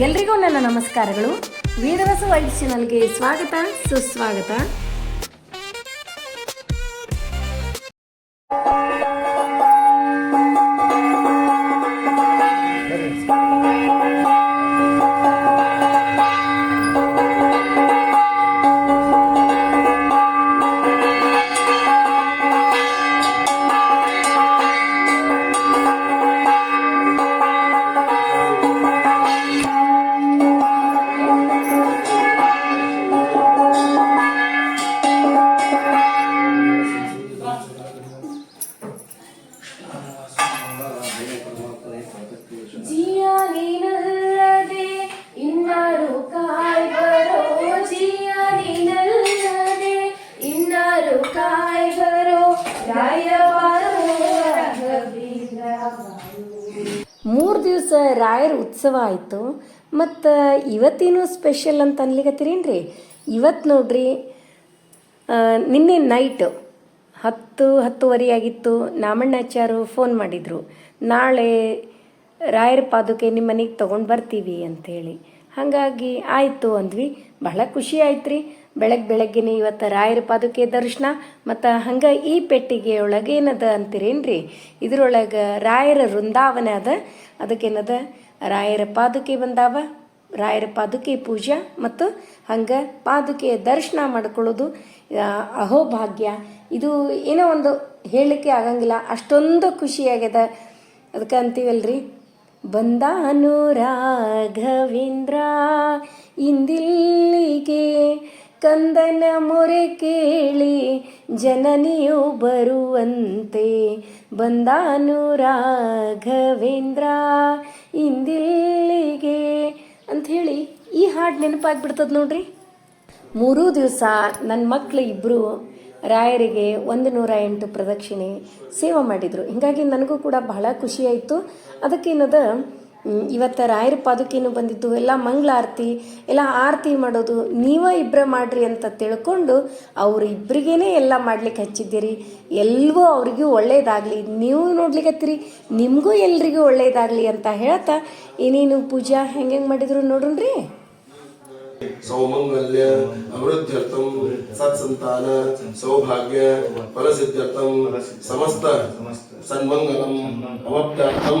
ಎಲ್ರಿಗೂ ನನ್ನ ನಮಸ್ಕಾರಗಳು. ವೀರರಸ ವೈದ್ಯ ಚಾನಲ್ಗೆ ಸ್ವಾಗತ ಸುಸ್ವಾಗತ. ಇವತ್ತೇನು ಸ್ಪೆಷಲ್ ಅಂತ ಅನ್ಲಿಕತ್ತೀರೇನ್ರಿ? ಇವತ್ತು ನೋಡ್ರಿ ನಿನ್ನೆ ನೈಟ್ ಹತ್ತು, ಹತ್ತುವರೆ ಆಗಿತ್ತು ನಾಮಣ್ಣಾಚಾರು ಫೋನ್ ಮಾಡಿದರು. ನಾಳೆ ರಾಯರ ಪಾದುಕೆ ನಿಮ್ಮ ಮನೆಗೆ ತೊಗೊಂಡು ಬರ್ತೀವಿ ಅಂಥೇಳಿ ಹಾಗಾಗಿ ಆಯಿತು ಅಂದ್ವಿ. ಬಹಳ ಖುಷಿ ಆಯ್ತು ರೀ ಬೆಳಗ್ಗೆ ಬೆಳಗ್ಗೆನೇ ಇವತ್ತು ರಾಯರ ಪಾದುಕೆ ದರ್ಶನ, ಮತ್ತು ಹಂಗೆ ಈ ಪೆಟ್ಟಿಗೆ ಒಳಗೆ ಏನದ ಅಂತೀರೇನ್ರಿ? ಇದರೊಳಗೆ ರಾಯರ ವೃಂದಾವನ ಅದ. ಅದಕ್ಕೇನದ? ರಾಯರ ಪಾದುಕೆ ಬಂದಾವ. ರಾಯರ ಪಾದುಕೆ ಪೂಜೆ ಮತ್ತು ಹಂಗೆ ಪಾದುಕೆಯ ದರ್ಶನ ಮಾಡ್ಕೊಳ್ಳೋದು ಅಹೋಭಾಗ್ಯ. ಇದು ಏನೋ ಒಂದು ಹೇಳಲಿಕ್ಕೆ ಆಗಂಗಿಲ್ಲ. ಅಷ್ಟೊಂದು ಖುಷಿಯಾಗ್ಯದ. ಅದಕ್ಕೆ ಅಂತೀವಲ್ರಿ? ಬಂದಾನು ರಾಘವೇಂದ್ರ ಇಂದಿಲ್ಲಿಗೆ ಕಂದನ ಮೊರೆ ಕೇಳಿ ಜನನಿಯು ಬರುವಂತೆ. ಬಂದಾನು ರಾಘವೇಂದ್ರ ಇಂದಿಲ್ಲಿಗೆ ಅಂಥೇಳಿ ಈ ಹಾಡು ನೆನಪಾಗ್ಬಿಡ್ತದ ನೋಡ್ರಿ. ಮೂರೂ ದಿವಸ ನನ್ನ ಮಕ್ಕಳು ಇಬ್ಬರು ರಾಯರಿಗೆ ಒಂದು ನೂರ ಎಂಟು ಪ್ರದಕ್ಷಿಣೆ ಸೇವೆ ಮಾಡಿದರು. ಹೀಗಾಗಿ ನನಗೂ ಕೂಡ ಬಹಳ ಖುಷಿಯಾಯಿತು. ಅದಕ್ಕೇನದ ಇವತ್ತು ರಾಯರ ಪಾದುಕೇನು ಬಂದಿದ್ದು, ಎಲ್ಲ ಮಂಗಳಾರತಿ ಎಲ್ಲ ಆರತಿ ಮಾಡೋದು ನೀವೇ ಇಬ್ಬರ ಮಾಡ್ರಿ ಅಂತ ತಿಳ್ಕೊಂಡು ಅವ್ರು ಇಬ್ಬರಿಗೇನೆ ಎಲ್ಲ ಮಾಡ್ಲಿಕ್ಕೆ ಹಚ್ಚಿದ್ದೀರಿ. ಎಲ್ಲವೂ ಅವ್ರಿಗೂ ಒಳ್ಳೇದಾಗಲಿ. ನೀವು ನೋಡ್ಲಿಕ್ಕತ್ತೀರಿ ನಿಮಗೂ ಎಲ್ರಿಗೂ ಒಳ್ಳೇದಾಗಲಿ ಅಂತ ಹೇಳ್ತಾ ಏನೇನು ಪೂಜಾ ಹೆಂಗೆ ಹೆಂಗೆ ಮಾಡಿದ್ರು ನೋಡ್ರಿ ಸೌಮಂಗಲ್ಯ ಅಭಿವೃದ್ಧ್ಯರ್ಥಂ ಸತ್ಸಂತಾನ, ಸೌಭಾಗ್ಯ ಫಲಸಿದ್ಧ್ಯರ್ಥಂ ಸಮಸ್ತ ಸನ್ಮಂಗಲಂ ಅವಪ್ತಾರ್ಥಂ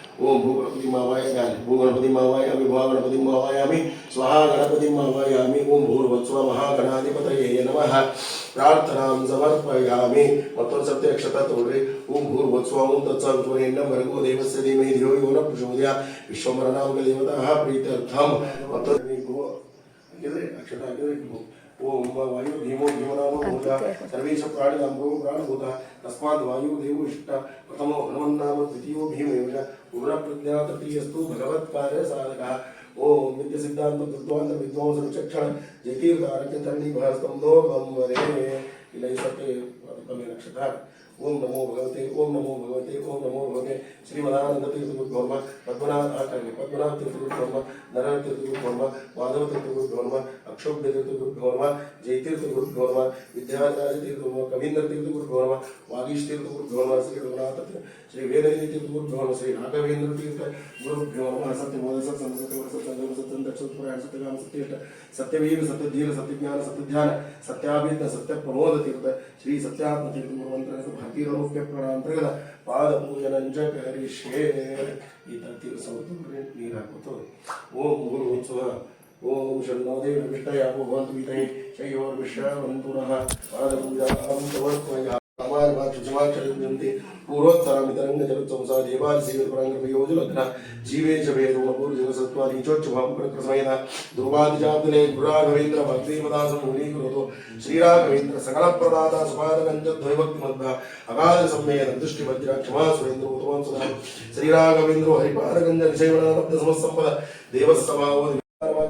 ಓಂ ಭೂಗಣಪತಿ ಮಾವಾಯಾಮಿ ಭೂಗಣಪತಿ ಮಾವಾಯಾಮಿ ಭೂಗಣಪತಿ ಮಾವಾಯಾಮಿ ಸ್ವಹ ಗಣಪತಿ ಮಾವಾಯಾಮಿ ಓಂ ಭೂರ್ವತ್ಸ್ವ ಮಹಾಗಣಾಧಿಪತಯೇ ನಮಃ ಪ್ರಾರ್ಥನಾಂ ಸಮರ್ಪಯಾಮಿ ಮತ್ತೊಂದು ಸತ್ಯ ಅಕ್ಷತ ತಗೊಳ್ರಿ ಓಂ ಭೂರ್ವತ್ಸ್ವ ಓಂ ತತ್ಸವಿತುರೇಣ್ಯಂ ಭರ್ಗೋ ದೇವಸ್ಯ ಧೀಮಹಿ ಧಿಯೋ ಯೋ ನ ಪ್ರಚೋದಯಾತ್ ವಿಶ್ವಮರನಾಮಕ ದೇವತಃ ಪ್ರೀತ್ಯರ್ಥಂ ಮತ್ತೊಂದು ನೀವು ಹಾಕಿದ್ರೆ ಅಕ್ಷತ ಹಾಕಿದ್ರೆ ನೀವು ಓಂ ವಾಯು ಭೀಮೋ ಭೀಮನಾಮೋ ಭೂತ ಸರ್ವೇಶ ಪ್ರಾಣಿನಾಮೋ ಪ್ರಾಣಭೂತ ತಸ್ಮಾತ್ ವಾಯು ದೇವೋ ಇಷ್ಟ ಪ್ರಥಮೋ ಹನುಮನ್ನಾಮ ದ್ವಿತೀಯೋ ಭೀಮೇವ पूर्णप्रज्ञात प्रियस्तु भगवत्कार्य साधकः। ॐ नित्यसिद्धान्तं तत्त्वान्त विद्वांसं चक्षण। जयतीर्थारक्य लोकं वरे। इलैसते नक्षत्रः ओम नमो भगवते, ओम नमो भगवते, ओम नमो भगवते। श्रीमदानंद तीर्थगुरुर्म पद्मनाथ आचार्य पद्मनाथ तीर्थगुरुर्म नरण तीर्थगुरुर्म माधव तीर्थगुरुर्म अक्षोभ्य तीर्थगुरुर्म जयतीर्थगुरुर्म विद्याचार्य तीर्थगुरु कवींद्र तीर्थगुरुर्म वागीश तीर्थगुरुर्म श्री रघुनाथ श्री वेदनी तीर्थगुरुर्म श्री राघवेंद्र तीर्थ गुर्गौमा सत्य सत्संग सत्यं सत्य सत्यगाम सत्येष्ट सत्यवीर सत्यधीर, सत्यज्ञान, सत्यध्यान, सत्याभीत सत्य प्रमोद तीर्थ श्री सत्यात्म तीर्थ गुरुवंत्र ಸತ್ಯವೀರ ಸತ್ಯಧೀರ ಸತ್ಯಜ್ಞಾನ ಸತ್ಯಧ್ಯಾನ ಸತ್ಯಾಭಿಜ್ಞ ಸತ್ಯ ಪ್ರಮೋದ ತೀರ್ಥ ಶ್ರೀ ಸತ್ಯಾತ್ಮ ತೀರ್ಥ ಗುರುವಂತರ ಭಾರತೀಯ ಪ್ರಾಣಾಂತರ್ಗತ ಪಾದ ಪೂಜನಂಚ ಕರಿಷ್ಯೇ ಈ ತರ ತೀರ್ಥ ಸಮುದ್ರ ನೀರು ಹಾಕೋತು ಓಂ ಗುರು ಉತ್ಸವ ಓಂ ಶನ್ನೋ ದೇವ ವಿಷ್ಟಯ ಭವಂತು ವಿತೈ ಶಯೋರ್ವಿಶ್ರವಂತುನಃ ಪಾದ ಪೂಜಾ ಸಮರ್ಪಯ ಅಮಾರಮಾಕ್ಷಮಾಕ್ಷರಂತೆ ಪೂರ್ವೋತ್ತರಾಮಿತರಂಗ పూర్వోత్తరం వితరంగ జరుత్వంసా దేవాలి సేవ పరంగ యోజు లగ్న జీవే జవేదో పూర్వ జగసత్వా నీచోచ్చుభావం ప్రకృతమైన దుర్వాదిజాతులే గురా రవీంద్ర భక్తిపదాసం మునీకృతో శ్రీరాఘవేంద్ర సకల ప్రదాత సుపాదకంజద్వైభక్తి మధ్య అగాధ సమ్మేళన దృష్టి వజ్ర క్షమా సురేంద్ర ఉత్తమాం శ్రీరాఘవేంద్ర హరిపాదకంజ నిషేవనాబ్ద సమస్సంపద దేవస్సభావో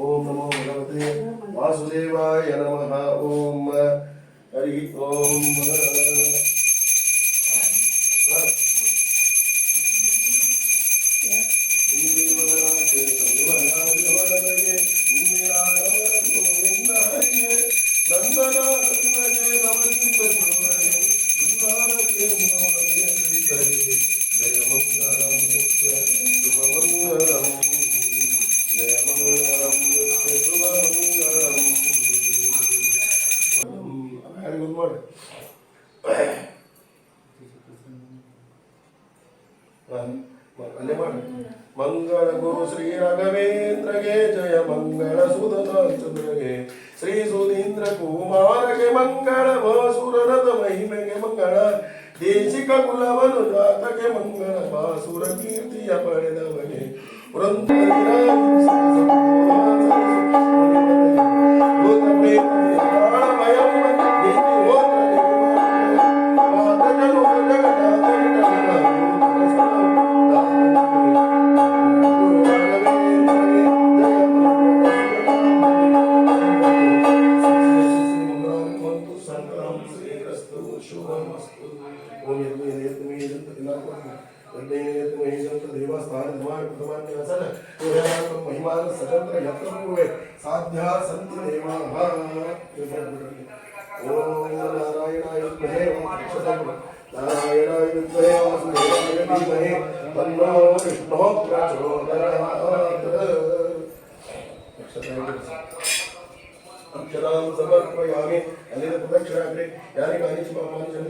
ஓம் நமோ பகவதே வாசுதேவாய நம ஓம் ஹரி ஓம்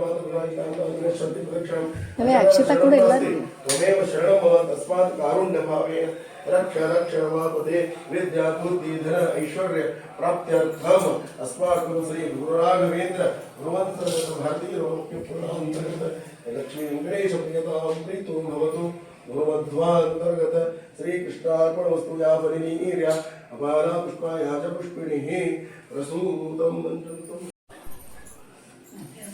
नश्यन्ति प्रदक्षिणां ನಾವೇ ಅಕ್ಷತಾ ಕೂಡ ಇಲ್ಲ ರೀ. त्वमेव शरणं मम तस्मात् कारुण्यभावेन रक्ष रक्ष ममापदे विद्या बुद्धि धन ऐश्वर्य प्राप्त्यर्थम् अस्माकं श्री गुरुराघवेन्द्र गुरुवन्त भारतीय मुख्यपुरान्तर्गत लक्ष्मी वेङ्कटेश प्रियतां प्रीतो भवतु गुरुमध्वान्तर्गत श्रीकृष्णार्पणवस्तु या परिनीर्य अपारा पुष्पाया च पुष्पिणिः प्रसूतं मन्त्रन्तम्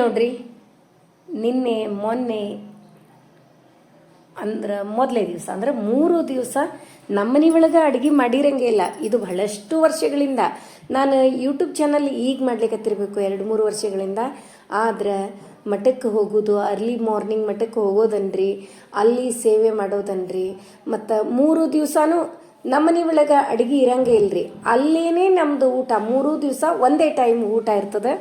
ನೋಡ್ರಿ, ನಿನ್ನೆ, ಮೊನ್ನೆ, ಅಂದ್ರೆ ಮೊದಲೇ ದಿವಸ, ಅಂದ್ರೆ ಮೂರು ದಿವಸ ನಮ್ಮನೆ ಒಳಗೆ ಅಡುಗೆ ಮಾಡಿರಂಗೆ ಇಲ್ಲ. ಇದು ಬಹಳಷ್ಟು ವರ್ಷಗಳಿಂದ. ನಾನು ಯೂಟ್ಯೂಬ್ ಚಾನಲ್ ಈಗ ಮಾಡ್ಲಿಕ್ಕತ್ತಿರಬೇಕು ಎರಡು, ಮೂರು ವರ್ಷಗಳಿಂದ. ಆದ್ರೆ ಮಠಕ್ಕೆ ಹೋಗೋದು ಅರ್ಲಿ ಮಾರ್ನಿಂಗ್ ಮಠಕ್ಕೆ ಹೋಗೋದನ್ರಿ, ಅಲ್ಲಿ ಸೇವೆ ಮಾಡೋದನ್ರಿ. ಮತ್ತು ಮೂರು ದಿವಸನೂ ನಮ್ಮನೆ ಒಳಗೆ ಅಡುಗೆ ಇರಂಗೆ ಇಲ್ರಿ. ಅಲ್ಲೇನೇ ನಮ್ಮದು ಊಟ, ಮೂರು ದಿವಸ ಒಂದೇ ಟೈಮ್ ಊಟ ಇರ್ತದೆ.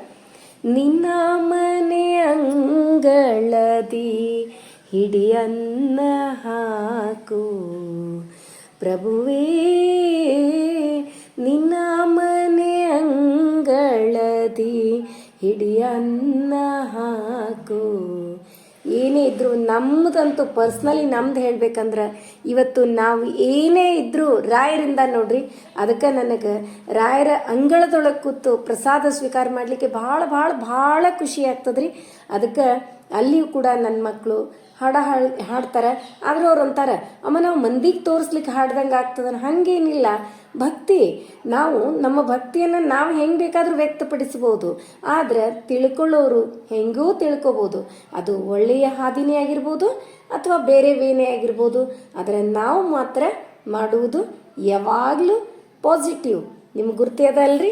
ನಿನ್ನ ಮನೆ ಅಂಗಳದಿ ಹಿಡಿಯನ್ನ ಹಾಕು. ಪ್ರಭುವೇ ನಿನ್ನ ಮನೆ ಅಂಗಳದಿ ಹಿಡಿಯನ್ನ ಹಾಕು. ಏನೇ ಇದ್ದರೂ ನಮ್ಮದಂತೂ ಪರ್ಸ್ನಲಿ ನಮ್ದು ಹೇಳ್ಬೇಕಂದ್ರೆ ಇವತ್ತು ನಾವು ಏನೇ ಇದ್ದರೂ ರಾಯರಿಂದ ನೋಡ್ರಿ, ಅದಕ್ಕೆ ನನಗೆ ರಾಯರ ಅಂಗಳದೊಳಗೆ ಕೂತು ಪ್ರಸಾದ ಸ್ವೀಕಾರ ಮಾಡಲಿಕ್ಕೆ ಭಾಳ ಭಾಳ ಭಾಳ ಖುಷಿ ಆಗ್ತದ್ರಿ. ಅದಕ್ಕೆ ಅಲ್ಲಿಯೂ ಕೂಡ ನನ್ನ ಮಕ್ಕಳು ಹಾಡ ಹಾಡ್ ಹಾಡ್ತಾರೆ. ಆದ್ರೆ ಅವ್ರು ಅಂತಾರೆ, ಅಮ್ಮ, ನಾವು ಮಂದಿಗೆ ತೋರಿಸ್ಲಿಕ್ಕೆ ಹಾಡ್ದಂಗೆ ಆಗ್ತದ ಹಾಗೇನಿಲ್ಲ ಭಕ್ತಿ, ನಾವು ನಮ್ಮ ಭಕ್ತಿಯನ್ನು ನಾವು ಹೆಂಗೆ ಬೇಕಾದರೂ ವ್ಯಕ್ತಪಡಿಸ್ಬೋದು. ಆದರೆ ತಿಳ್ಕೊಳ್ಳೋರು ಹೆಂಗೂ ತಿಳ್ಕೊಬೋದು. ಅದು ಒಳ್ಳೆಯ ಹಾದಿನೇ ಆಗಿರ್ಬೋದು ಅಥವಾ ಬೇರೆ ವೇನೇ ಆಗಿರ್ಬೋದು. ಆದರೆ ನಾವು ಮಾತ್ರ ಮಾಡುವುದು ಯಾವಾಗಲೂ ಪಾಸಿಟಿವ್ ನಿಮ್ಗೆ ಗುರ್ತಿ ಅದ ಅಲ್ರಿ?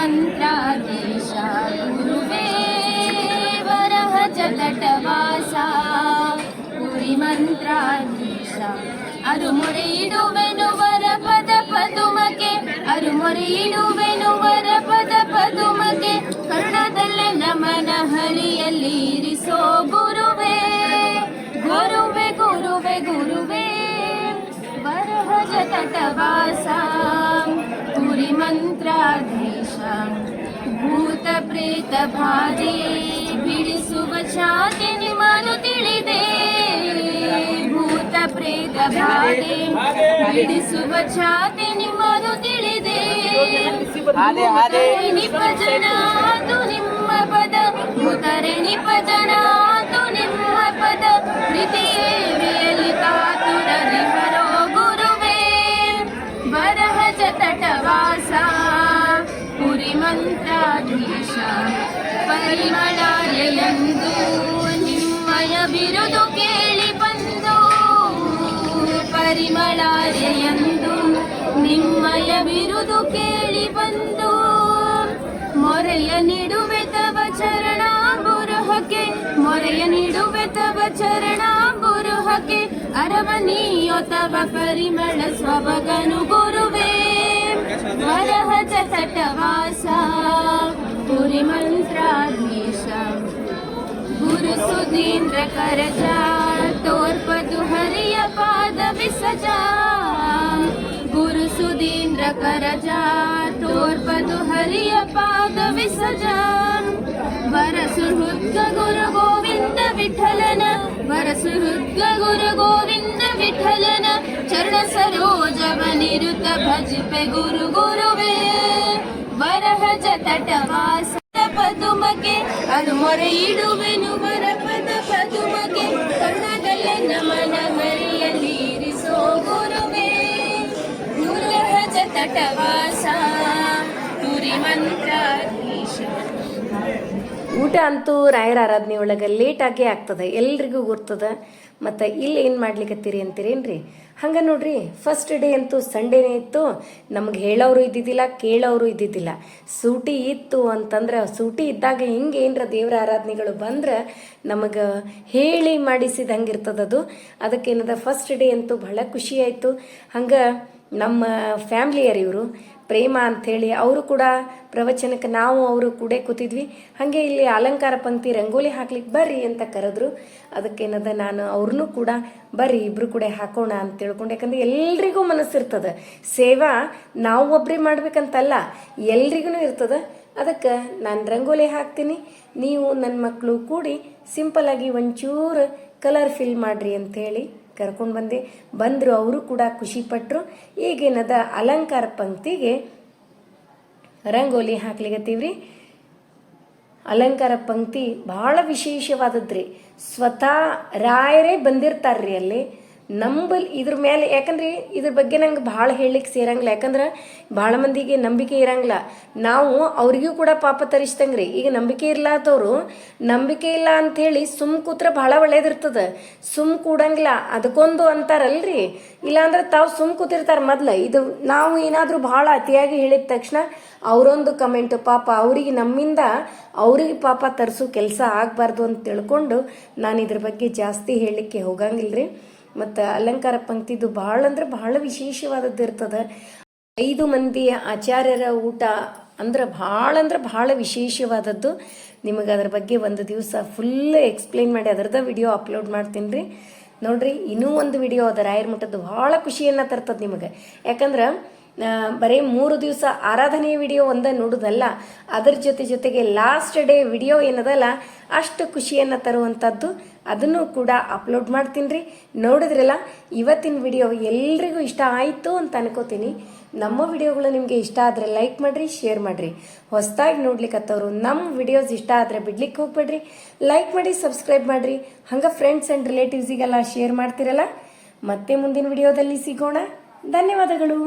ಮಂತ್ರಾಧೀಶ, ಗುರುವೇ, ವರಹ ಜಗಟವಾಸ ಗುರಿ ಮಂತ್ರಾಧೀಶ, ಅರುಮೊರೆಯಿಡುವೆನು ವರ ಪದ ಪದುಮಕೆ ಅರುಮುರಿಡುವೆನು ವರ ಪದ ಪದುಮಕೆ ಕರುಣದಲ್ಲೇ ನಮನ ಹರಿಯಲ್ಲಿ ಇರಿಸೋ ಗುರುವೇ, ಗುರುವೆ ಗುರುವೆ, ಗುರುವೇ, ವರಹ ಜಗಟವಾಸ ಗುರಿ ಭೂತ ಪ್ರೇತ ಬಾಧೆ ಬಿಡಿಸುವ ಛಾತಿ ನಿಮ್ಮನು ತಿಳಿದೆ ಭೂತ ಪ್ರೇತ ಬಾಧೆ ಬಿಡಿಸುವ ಛಾತಿ ನಿಮ್ಮನು ತಿಳಿದೆ ನಿಪಜನ ಅದು ನಿಮ್ಮ ಪದ ಮುತರೆ ನಿಪಜನ ಅದು ನಿಮ್ಮ ಪದ ಪ್ರೀತಿಯೇವಿಯಲ್ಲಿ ಕಾತುರರಿ ಹರೋ ಗುರುವೇ ಪರಿಮಳಾಲಯಂದು ನಿಮ್ಮಯ ಬಿರುದು ಕೇಳಿ ಬಂದು ಪರಿಮಳಾರೆಯಂದು ನಿಮ್ಮಯ ಬಿರುದು ಕೇಳಿ ಬಂದು, ಮೊರೆಯ ನಿಡುವೆ ತವ ಚರಣ ಬುರುಹಕ್ಕೆ ಮೊರೆಯ ನಿಡುವೆ ತವ ಚರಣ ಬುರುಹಕ್ಕೆ ಅರವನಿಯೋ ತವ ಪರಿಮಳ ಸ್ವಭಗನು ಗುರುವೇ. ವರಹ ಚಟವಾಸ गुरिमन्त्राधीशा गुरु सुदीन्द्र करजापतु हरिः वरसुहृद्ग गुरुगोविन्द विठलन वरसुहृद्ग गुरुगोविन्द विठलन चरणसरोजवनिरुत भजपे निरुत गुरु गुरुवे ಪಾದ ತಟವಾಸ ಪದುಮಗೆ ಅದು ಮೊರೆ ಇಡುವೆನು ವರ ಪದ ಪದುಮಗೆ ಕರ್ಣದಲ್ಲೇ ನಮನ ಮರಿಯಲ್ಲಿ ಇರಿಸೋ ಗುರುವೇ. ಗುರುಹ ತಟವಾಸ ಗುರಿ ಮಂತ್ರಾಧೀಶ ಊಟ ಅಂತೂ ರಾಯರ ಆರಾಧನೆ ಒಳಗೆ ಲೇಟಾಗೇ ಆಗ್ತದೆ. ಎಲ್ರಿಗೂ ಗೊತ್ತದ ಮತ್ತು ಇಲ್ಲಿ ಏನು ಮಾಡ್ಲಿಕತ್ತೀರಿ ಅಂತೀರೇನ್ರಿ? ಹಂಗೆ ನೋಡ್ರಿ ಫಸ್ಟ್ ಡೇ ಅಂತೂ ಸಂಡೇನೇ ಇತ್ತು. ನಮ್ಗೆ ಹೇಳೋರು ಇದ್ದಿದ್ದಿಲ್ಲ, ಕೇಳೋರು ಇದ್ದಿದ್ದಿಲ್ಲ. ಸೂಟಿ ಇತ್ತು ಅಂತಂದ್ರೆ, ಸೂಟಿ ಇದ್ದಾಗ ಹಿಂಗೆ ಏನರ ದೇವರ ಆರಾಧನೆಗಳು ಬಂದ್ರೆ ನಮಗೆ ಹೇಳಿ ಮಾಡಿಸಿದ ಹಂಗಿರ್ತದದು ಅದಕ್ಕೇನದ ಫಸ್ಟ್ ಡೇ ಅಂತೂ ಬಹಳ ಖುಷಿ ಆಯಿತು. ಹಂಗೆ ನಮ್ಮ ಫ್ಯಾಮ್ಲಿಯರ್ ಇವರು ಪ್ರೇಮ ಅಂಥೇಳಿ ಅವರು ಕೂಡ ಪ್ರವಚನಕ್ಕೆ ನಾವು ಅವರು ಕೂಡ ಕೂತಿದ್ವಿ. ಹಾಗೆ ಇಲ್ಲಿ ಅಲಂಕಾರ ಪಂಕ್ತಿ ರಂಗೋಲಿ ಹಾಕ್ಲಿಕ್ಕೆ ಬರ್ರಿ ಅಂತ ಕರೆದ್ರು. ಅದಕ್ಕೇನದ ನಾನು ಅವ್ರನ್ನೂ ಕೂಡ ಬರ್ರಿ, ಇಬ್ರು ಕೂಡ ಹಾಕೋಣ ಅಂತ ತಿಳ್ಕೊಂಡು. ಯಾಕಂದ್ರೆ ಎಲ್ರಿಗೂ ಮನಸ್ಸಿರ್ತದೆ ಸೇವಾ ನಾವು ಒಬ್ಬರೇ ಮಾಡ್ಬೇಕಂತಲ್ಲ ಎಲ್ರಿಗೂ ಇರ್ತದೆ. ಅದಕ್ಕೆ ನಾನು ರಂಗೋಲಿ ಹಾಕ್ತೀನಿ, ನೀವು ನನ್ನ ಮಕ್ಕಳು ಕೂಡಿ ಸಿಂಪಲಾಗಿ ಒಂಚೂರು ಕಲರ್ ಫಿಲ್ ಮಾಡ್ರಿ ಅಂಥೇಳಿ ಕರ್ಕೊಂಡು ಬಂದೆ. ಬಂದರು, ಅವರು ಕೂಡ ಖುಷಿಪಟ್ಟರು ಈಗೇನದ ಅಲಂಕಾರ ಪಂಕ್ತಿಗೆ ರಂಗೋಲಿ ಹಾಕ್ಲಿಗತ್ತೀವ್ರಿ ಅಲಂಕಾರ ಪಂಕ್ತಿ ಭಾಳ ವಿಶೇಷವಾದದ್ರಿ. ಸ್ವತಃ ರಾಯರೇ ಬಂದಿರ್ತಾರ್ರಿ ಅಲ್ಲಿ. ನಂಬಲ್ ಇದ್ರ ಮೇಲೆ ಯಾಕಂದ್ರೆ ಇದ್ರ ಬಗ್ಗೆ ನಂಗೆ ಭಾಳ ಹೇಳಲಿಕ್ಕೆ ಸೇರಂಗಿಲ್ಲ. ಯಾಕಂದ್ರೆ ಭಾಳ ಮಂದಿಗೆ ನಂಬಿಕೆ ಇರಂಗಿಲ್ಲ. ನಾವು ಅವ್ರಿಗೂ ಕೂಡ ಪಾಪ ತರಿಸ್ತಂಗ್ರಿ ಈಗ ನಂಬಿಕೆ ಇರ್ಲಾತವ್ರು ನಂಬಿಕೆ ಇಲ್ಲ ಅಂಥೇಳಿ ಸುಮ್ ಕೂತ್ರೆ ಭಾಳ ಒಳ್ಳೇದಿರ್ತದೆ. ಸುಮ್ ಕೂಡಂಗಿಲ್ಲ, ಅದಕ್ಕೊಂದು ಅಂತಾರಲ್ರಿ. ಇಲ್ಲಾಂದ್ರೆ ತಾವು ಸುಮ್ ಕೂತಿರ್ತಾರೆ ಮೊದ್ಲು. ಇದು ನಾವು ಏನಾದರೂ ಭಾಳ ಅತಿಯಾಗಿ ಹೇಳಿದ ತಕ್ಷಣ ಅವರೊಂದು ಕಮೆಂಟ್, ಪಾಪ ಅವರಿಗೆ ನಮ್ಮಿಂದ ಅವ್ರಿಗೆ ಪಾಪ ತರಿಸೋ ಕೆಲಸ ಆಗಬಾರ್ದು ಅಂತ ತಿಳ್ಕೊಂಡು ನಾನು ಇದ್ರ ಬಗ್ಗೆ ಜಾಸ್ತಿ ಹೇಳಲಿಕ್ಕೆ ಹೋಗಂಗಿಲ್ರಿ. ಮತ್ತು ಅಲಂಕಾರ ಪಂಕ್ತಿದು ಭಾಳ ಅಂದ್ರೆ ಭಾಳ ವಿಶೇಷವಾದದ್ದು ಇರ್ತದೆ. ಐದು ಮಂದಿ ಆಚಾರ್ಯರ ಊಟ ಅಂದ್ರೆ ಭಾಳ ಅಂದ್ರೆ ಭಾಳ ವಿಶೇಷವಾದದ್ದು. ನಿಮಗೆ ಅದ್ರ ಬಗ್ಗೆ ಒಂದು ದಿವಸ ಫುಲ್ ಎಕ್ಸ್ಪ್ಲೇನ್ ಮಾಡಿ ಅದರದ ವಿಡಿಯೋ ಅಪ್ಲೋಡ್ ಮಾಡ್ತೀನಿ ರೀ ನೋಡ್ರಿ, ಇನ್ನೂ ಒಂದು ವಿಡಿಯೋ ಅದ ರಾಯರ್ ಮಠದ್ದು ಭಾಳ ಖುಷಿಯನ್ನು ತರ್ತದೆ ನಿಮಗೆ. ಯಾಕಂದ್ರೆ ಬರೀ ಮೂರು ದಿವಸ ಆರಾಧನೆ ವಿಡಿಯೋ ಒಂದೇ ನೋಡೋದಲ್ಲ, ಅದರ ಜೊತೆ ಜೊತೆಗೆ ಲಾಸ್ಟ್ ಡೇ ವಿಡಿಯೋ ಏನದಲ್ಲ, ಅಷ್ಟು ಖುಷಿಯನ್ನು ತರುವಂಥದ್ದು ಅದನ್ನು ಕೂಡ ಅಪ್ಲೋಡ್ ಮಾಡ್ತೀನಿ ರೀ. ನೋಡಿದ್ರಲ್ಲ, ಇವತ್ತಿನ ವಿಡಿಯೋ ಎಲ್ರಿಗೂ ಇಷ್ಟ ಆಯಿತು ಅಂತ ಅನ್ಕೋತೀನಿ. ನಮ್ಮ ವಿಡಿಯೋಗಳು ನಿಮಗೆ ಇಷ್ಟ ಆದರೆ ಲೈಕ್ ಮಾಡಿರಿ ಶೇರ್ ಮಾಡಿರಿ. ಹೊಸದಾಗಿ ನೋಡ್ಲಿಕ್ಕತ್ತವರು ನಮ್ಮ ವಿಡಿಯೋಸ್ ಇಷ್ಟ ಆದರೆ ಬಿಡ್ಲಿಕ್ಕೆ ಹೋಗ್ಬೇಡ್ರಿ. ಲೈಕ್ ಮಾಡಿ ಸಬ್ಸ್ಕ್ರೈಬ್ ಮಾಡಿರಿ. ಹಂಗೆ ಫ್ರೆಂಡ್ಸ್ ಆ್ಯಂಡ್ ರಿಲೇಟಿವ್ಸಿಗೆಲ್ಲ ಶೇರ್ ಮಾಡ್ತಿರಲ್ಲ. ಮತ್ತೆ ಮುಂದಿನ ವಿಡಿಯೋದಲ್ಲಿ ಸಿಗೋಣ. ಧನ್ಯವಾದಗಳು.